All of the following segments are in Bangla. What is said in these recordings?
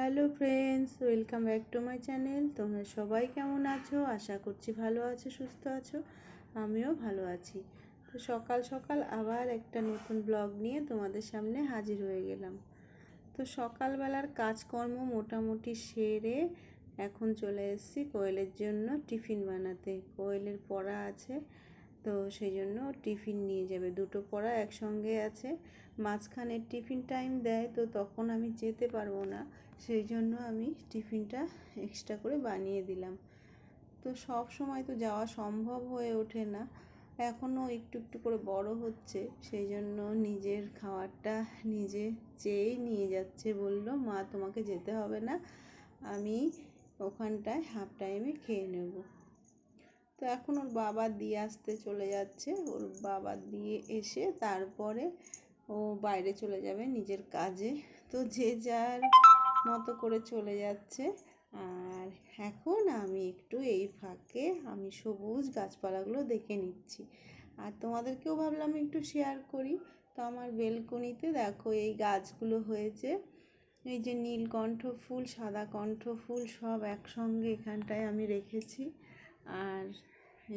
Hello friends, welcome back to my channel. তোমরা সবাই কেমন আছো? আশা করছি ভালো আছো, সুস্থ আছো। আমিও ভালো আছি। তো সকাল সকাল আবার একটা নতুন ব্লগ নিয়ে তোমাদের সামনে হাজির হয়ে গেলাম। তো সকালবেলার কাজকর্ম মোটামুটি সেরে এখন চলে এসেছি কোয়েলের জন্য টিফিন বানাতে। কোয়েলের পড়া আছে, তো সেই জন্য টিফিন নিয়ে যাবে। দুটো পড়া একসঙ্গে আছে। মাঝখানে টিফিন টাইম দেয়, তো তখন আমি যেতে পারব না। সেই জন্য আমি টিফিনটা এক্সট্রা করে বানিয়ে দিলাম। তো সব সময় তো যাওয়া সম্ভব হয়ে ওঠে না। এখনও একটু একটু করে বড় হচ্ছে, সেই জন্য নিজের খাবারটা নিজে চেয়েই নিয়ে যাচ্ছে, বলল, মা, তোমাকে যেতে হবে না, আমি ওখানটায় হাফ টাইমে খেয়ে নেব। তো এখন ওর বাবা দিয়ে আসতে চলে যাচ্ছে। ওর বাবা দিয়ে এসে তারপরে ও বাইরে চলে যাবে নিজের কাজে। তো যে যার মতো করে চলে যাচ্ছে। আর এখন আমি একটু এই ফাঁকে আমি সবুজ গাছপালাগুলো দেখে নিচ্ছি। আর তোমাদেরকেও ভাবলাম একটু শেয়ার করি। তো আমার বেলকনিতে দেখো এই গাছগুলো হয়েছে। এই যে নীলকণ্ঠ ফুল, সাদা কণ্ঠ ফুল সব একসঙ্গে এখানটায় আমি রেখেছি। আর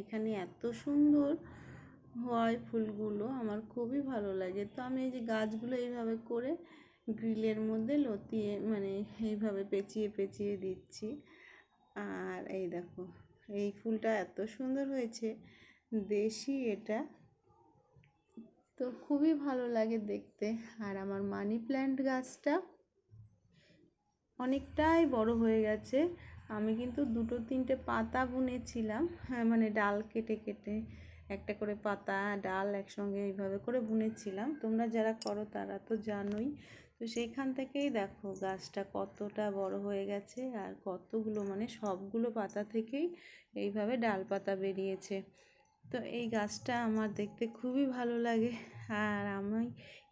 এখানে এত সুন্দর হয় ফুলগুলো, আমার খুবই ভালো লাগে। তো আমি এই যে গাছগুলো এইভাবে করে গ্রিলের মধ্যে লতিয়ে মানে এইভাবে পেঁচিয়ে পেঁচিয়ে দিচ্ছি। আর এই দেখো, এই ফুলটা এত সুন্দর হয়েছে, দেশি এটা। তো খুবই ভালো লাগে দেখতে। আর আমার মানি প্ল্যান্ট গাছটা অনেকটাই বড় হয়ে গেছে। আমি কিন্তু দুটো, তিনটে পাতা বুনেছিলাম হ্যাঁ মানে ডাল কেটে কেটে একটা করে পাতা, ডাল একসঙ্গে এইভাবে করে বুনেছিলাম। তোমরা যারা করো তারা তো জানোই তো সেইখান থেকেই দেখো গাছটা কতটা বড় হয়ে গেছে আর কতগুলো মানে সবগুলো পাতা থেকেই এইভাবে ডাল পাতা বেরিয়েছে। তো এই গাছটা আমার দেখতে খুবই ভালো লাগে আর আমি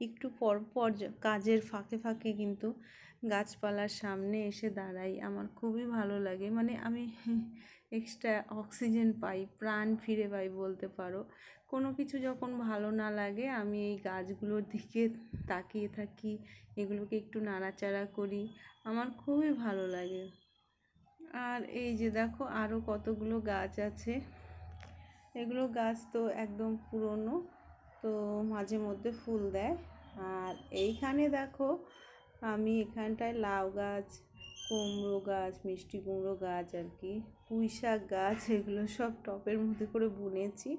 একটু পর পর কাজের ফাঁকে ফাঁকে কিন্তু গাছপালার সামনে এসে দাঁড়াই। আমার খুবই ভালো লাগে। মানে আমি এক্সট্রা অক্সিজেন পাই, প্রাণ ফিরে পাই বলতে পারো। কোনো কিছু যখন ভালো না লাগে, আমি এই গাছগুলোর দিকে তাকিয়ে থাকি, এগুলোকে একটু নাড়াচাড়া করি, আমার খুবই ভালো লাগে। আর এই যে দেখো আরও কতগুলো গাছ আছে। এগুলো গাছ তো একদম পুরনো, তো মাঝে মধ্যে ফুল দেয়। আর এইখানে দেখো, আমি এখানটায় লাউ গাছ, কুমড়ো গাছ, মিষ্টি কুমড়ো গাছ আর কি। পুঁই শাক, গাছ, এগুলো সব টপের মধ্যে করে বুনেছি।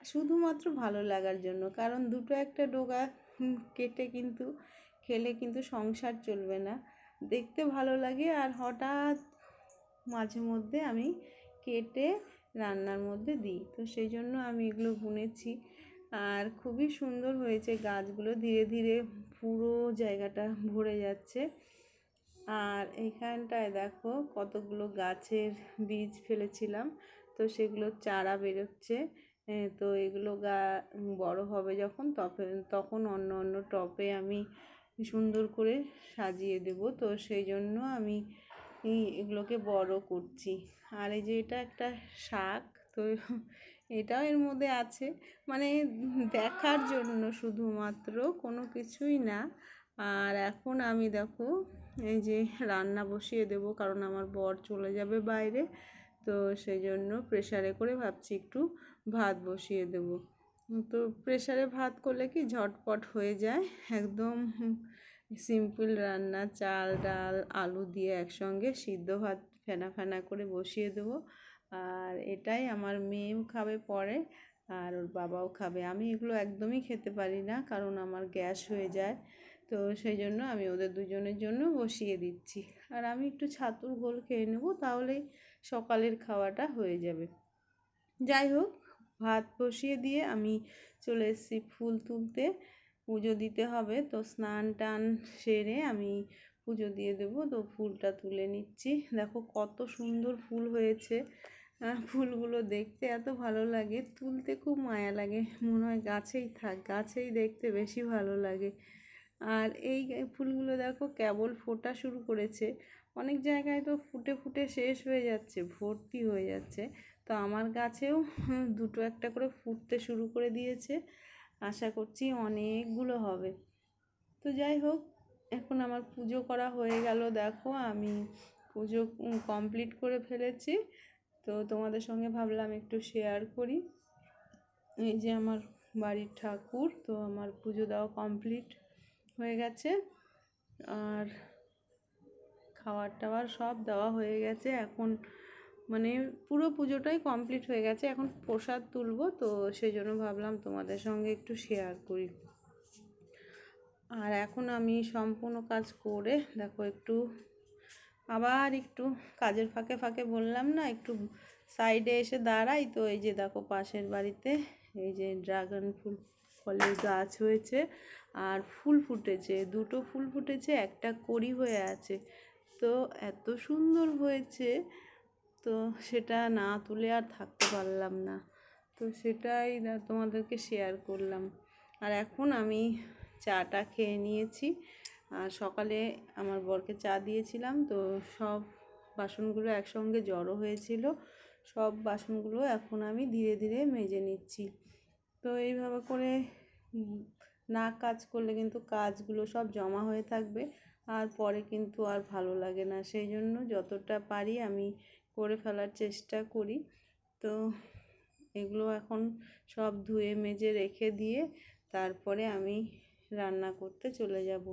শুধুমাত্র ভালো লাগার জন্য, কারণ দুটো একটা ডোগা কেটে কিন্তু, খেলে কিন্তু সংসার চলবে না। দেখতে ভালো লাগে আর হঠাৎ মাঝে মধ্যে আমি কেটে রান্নার মধ্যে দিই। তো সেই জন্য আমি এগুলো বুনেছি। আর খুবই সুন্দর হয়েছে গাছগুলো, ধীরে ধীরে পুরো জায়গাটা ভরে যাচ্ছে। আর এইখানটায় দেখো কতগুলো গাছের বীজ ফেলেছিলাম। তো সেগুলো চারা বেরোচ্ছে। তো এগুলো গা, বড় হবে যখন তখন তখন অন্য অন্য টপে আমি সুন্দর করে সাজিয়ে দেব। তো সেই জন্য আমি এগুলোকে বড় করছি। আর এই যে এটা একটা শাক, তো এটাও এর মধ্যে আছে। মানে দেখার জন্য শুধুমাত্র কোনো কিছুই না। আর এখন আমি দেখো এই যে রান্না বসিয়ে দেব, কারণ আমার বর চলে যাবে বাইরে। তো সেই জন্য প্রেশারে করে ভাবছি একটু ভাত বসিয়ে দেব। তো প্রেশারে ভাত করলে কি ঝটপট হয়ে যায়। একদম সিম্পল রান্না, চাল, ডাল, আলু দিয়ে একসঙ্গে সিদ্ধ ভাত ফেনা ফেনা করে বসিয়ে দেবো। আর এটাই আমার মেয়েও খাবে পরে, আর ওর বাবাও খাবে। আমি এগুলো একদমই খেতে পারি না, কারণ আমার গ্যাস হয়ে যায়। তো সেই জন্য আমি ওদের দুজনের জন্য বসিয়ে দিচ্ছি। আর আমি একটু ছাতুর গোল খেয়ে নেব তাহলেই সকালের খাওয়াটা হয়ে যাবে। যাই হোক, ভাত বসিয়ে দিয়ে আমি চলে এসেছি ফুল তুলতে। পুজো দিতে হবে, তো স্নান টান সেরে আমি পুজো দিয়ে দেবো। তো ফুলটা তুলে নিচ্ছি। দেখো কত সুন্দর ফুল হয়েছে। ফুলগুলো দেখতে এত ভালো লাগে। তুলতে খুব মায়া লাগে। মনে হয় গাছেই থাক, গাছেই দেখতে বেশি ভালো লাগে। আর এই ফুলগুলো দেখো কেবল ফোটা শুরু করেছে। অনেক জায়গায় তো ফুটে ফুটে শেষ হয়ে যাচ্ছে, ভর্তি হয়ে যাচ্ছে। তো আমার গাছেও দুটো একটা করে ফুটতে শুরু করে দিয়েছে। আশা করছি অনেকগুলো হবে। তো যাই হোক, এখন আমার পুজো করা হয়ে গেল। দেখো আমি পুজো কমপ্লিট করে ফেলেছি। তো তোমাদের সঙ্গে ভাবলাম একটু শেয়ার করি। এই যে আমার বাড়ির ঠাকুর, তো আমার পুজো দেওয়া কমপ্লিট। হয়ে গেছে। আর খাবার টাবার সব দেওয়া হয়ে গেছে। এখন মানে পুরো পুজোটাই কমপ্লিট হয়ে গেছে। এখন প্রসাদ তুলবো, তো সেই জন্য ভাবলাম তোমাদের সঙ্গে একটু শেয়ার করি। আর এখন আমি সম্পূর্ণ কাজ করে, দেখো একটু, আবার একটু কাজের ফাঁকে ফাঁকে বললাম না, একটু সাইডে এসে দাঁড়াই। তো এই যে দেখো পাশের বাড়িতে, এই যে ড্রাগন ফুল ফলের গাছ হয়েছে আর ফুল ফুটেছে, দুটো ফুল ফুটেছে, একটা করি হয়ে আছে। তো এত সুন্দর হয়েছে, তো সেটা না তুলে আর থাকতে পারলাম না। তো সেটাই তোমাদেরকে শেয়ার করলাম। আর এখন আমি চাটা খেয়ে নিয়েছি। আর সকালে আমার বরকে চা দিয়েছিলাম, তো সব বাসনগুলো একসঙ্গে জড়ো হয়েছিল। সব বাসনগুলো এখন আমি ধীরে ধীরে মেজে নিচ্ছি। তো এইভাবে করে না কাজ করলে কিন্তু কাজগুলো সব জমা হয়ে থাকবে। আর পরে কিন্তু আর ভালো লাগে না। সেই জন্য যতটা পারি আমি করে ফেলার চেষ্টা করি। তো এগুলো এখন সব ধুয়ে মেজে রেখে দিয়ে তারপরে আমি রান্না করতে চলে যাব।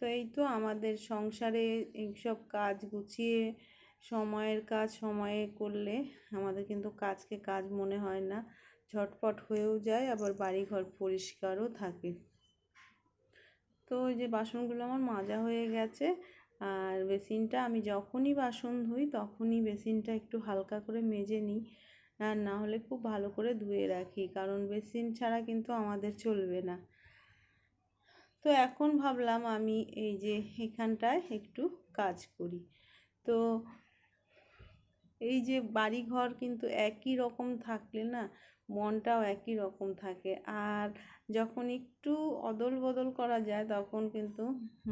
তো এই তো আমাদের সংসারে এইসব কাজ গুছিয়ে, সময়ের কাজ সময়ে করলে আমাদের কিন্তু কাজকে কাজ মনে হয় না। ঝটপট হয়েও যায়, আবার বাড়িঘর পরিষ্কারও থাকে। তো ওই যে বাসনগুলো আমার মাজা হয়ে গেছে, আর বেসিনটা আমি যখনই বাসন ধুই, তখনই বেসিনটা একটু হালকা করে মেজে নিই। আর না হলে খুব ভালো করে ধুয়ে রাখি, কারণ বেসিন ছাড়া কিন্তু আমাদের চলবে না। তো এখন ভাবলাম আমি এই যে এখানটায় একটু কাজ করি। তো এই যে বাড়ি ঘর কিন্তু একই রকম থাকলে না, মনটাও একই রকম থাকে। আর যখন একটু অদল বদল করা যায়, তখন কিন্তু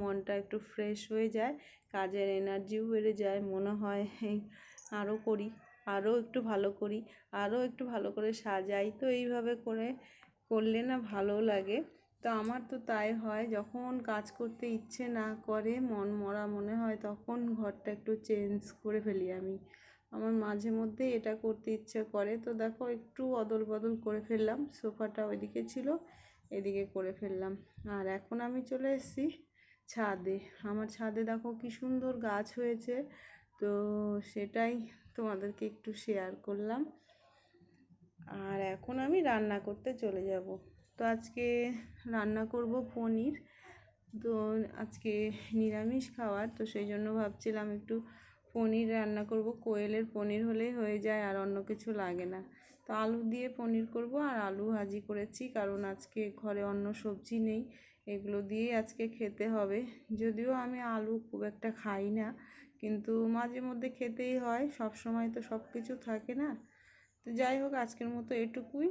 মনটা একটু ফ্রেশ হয়ে যায়, কাজের এনার্জিও বেড়ে যায়। মনে হয় আরও করি আরও একটু ভালো করি আরও একটু ভালো করে সাজাই। তো এইভাবে করে করলে না ভালো লাগে। তো আমার তো তাই হয়, যখন কাজ করতে ইচ্ছে না করে, মন মরা মনে হয়, তখন ঘরটা একটু চেঞ্জ করে ফেলি আমি। আমার মাঝে মধ্যে এটা করতে ইচ্ছে করে। তো দেখো, একটু অদল বদল করে ফেললাম। সোফাটা ওইদিকে ছিল, এদিকে করে ফেললাম। আর এখন আমি চলে এসেছি ছাদে। আমার ছাদে দেখো কি সুন্দর গাছ হয়েছে। তো সেটাই তোমাদেরকে একটু শেয়ার করলাম। আর এখন আমি রান্না করতে চলে যাব। তো আজকে রান্না করব পনির। তো আজকে নিরামিষ খাওয়ার। তো সেই জন্য ভাবছিলাম একটু পনির রান্না করব। কোয়েলের পনির হলেই হয়ে যায়, আর অন্য কিছু লাগে না। তো আলু দিয়ে পনির করব, আর আলু ভাজি করেছি, কারণ আজকে ঘরে অন্য সবজি নেই। এগুলো দিয়েই আজকে খেতে হবে। যদিও আমি আলু খুব একটা খাই না, কিন্তু মাঝে মধ্যে খেতেই হয়। সব সময় তো সব কিছু থাকে না। তো যাই হোক, আজকের মতো এটুকুই।